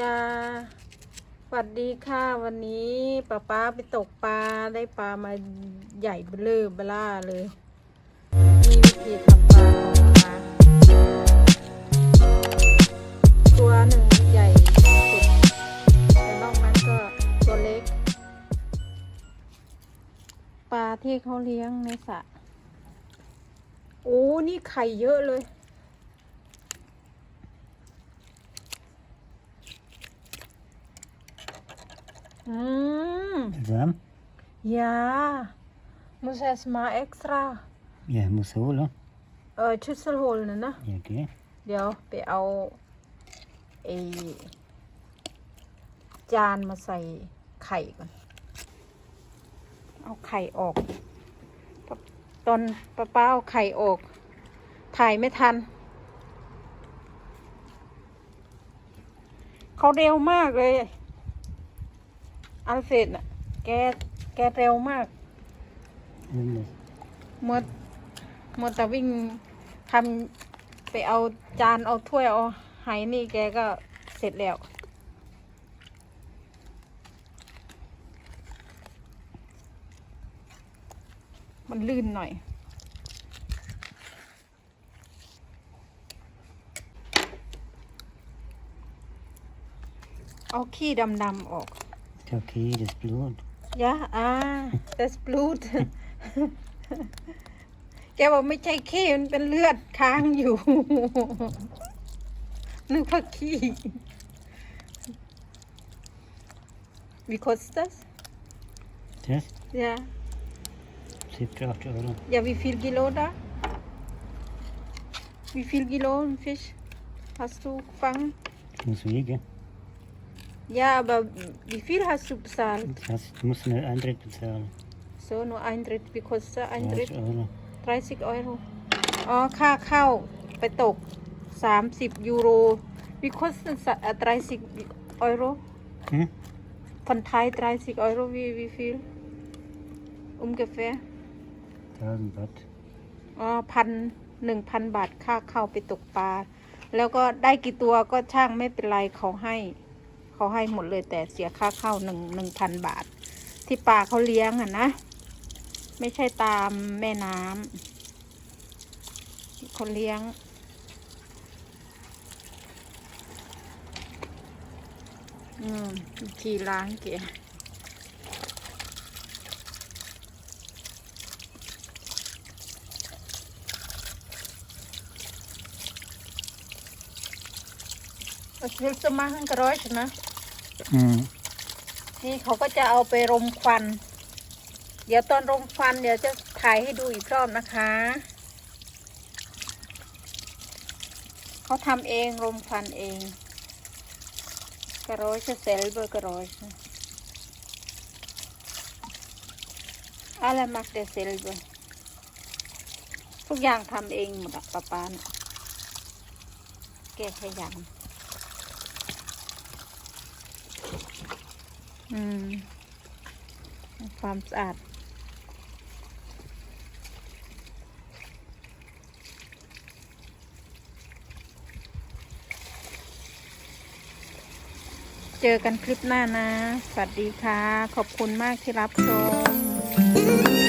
จ้าสวัสดีค่ะวันนี้ป้าป้าไปตกปลาได้ปลามาใหญ่เบลอเบล่าเลยนี่วิธีทำปลาของป้าตัวหนึ่งใหญ่สุดแต่นอกนั้นก็ตัวเล็ก ปลาที่เขาเลี้ยงในสระโอ้นี่ไข่เยอะเลย อืม Warm? Ja, muss erst mal extra Ja, muss holen. เออชุดสโลนนะนะ Ja, okay. เดี๋ยวไปเอาไอจานมาใส่ไข่ก่อน เอาไข่ออกปะตอนป้าป้าเอาไข่ออก ถ่ายไม่ทัน เขาเร็วมากเลย อัลเฟรดน่ะ แกแกเร็วมาก Anders. มัวมัวแต่วิ่งทำไปเอาจานเอาถ้วยเอาไหนี่แกก็เสร็จแล้ว มันลื่นหน่อยเอาขี้ดำๆออก Okay, das Blut. ยะอ่า that's blood แกบอกไม่ใช่ขี้มันเป็นเลือดค้างอยู่ นึกว่าขี้ Wie kostet das? Das? Ja. 70, 8 Euro. Ja, wie viel Kilo da? Wie viel Kilo Fisch hast du gefangen? Ich muss wiegen. Ja, aber wie viel hast du bezahlt? Das heißt, ich muss einen Eintritt bezahlen. So, nur ein Drittel. Wie kostet ein 30 Drittel? Euro. 30 Euro อ๋อ ค่าเข้าไปตก 30 ยูโร Wie kostet es, äh, 30 Euro? Hm? Von Thai 30 Euro, wie, wie viel? Ungefähr? 1000 Watt. อ๋อพันหนึ่งพันบาทค่าเข้าไปตกปลา แล้วก็ได้กี่ตัวก็ช่างไม่เป็นไรเขาให้ เขาให้หมดเลยแต่เสียค่าเข้าหนึ่งหนึ่งพันบาท ที่ปลาเขาเลี้ยงอะนะ ไม่ใช่ตามแม่น้ำเขาเลี้ยง อืมขี่ล้างเกีย Was willst du machen, Geräusche, นี่เขาก็จะเอาไปรมควัน เดี๋ยวตอนรมควันเดี๋ยวจะถ่ายให้ดูอีกรอบนะคะ เขาทำเองรมควันเองกระโรยเซลเบอร์กระโรยอะไรมักเดเซลเบอร์ทุกอย่างทำเองหมดอะป้าป้านะแกขยัน อืม ความสะอาดเจอกันคลิปหน้านะ สวัสดีค่ะ ขอบคุณมากที่รับชม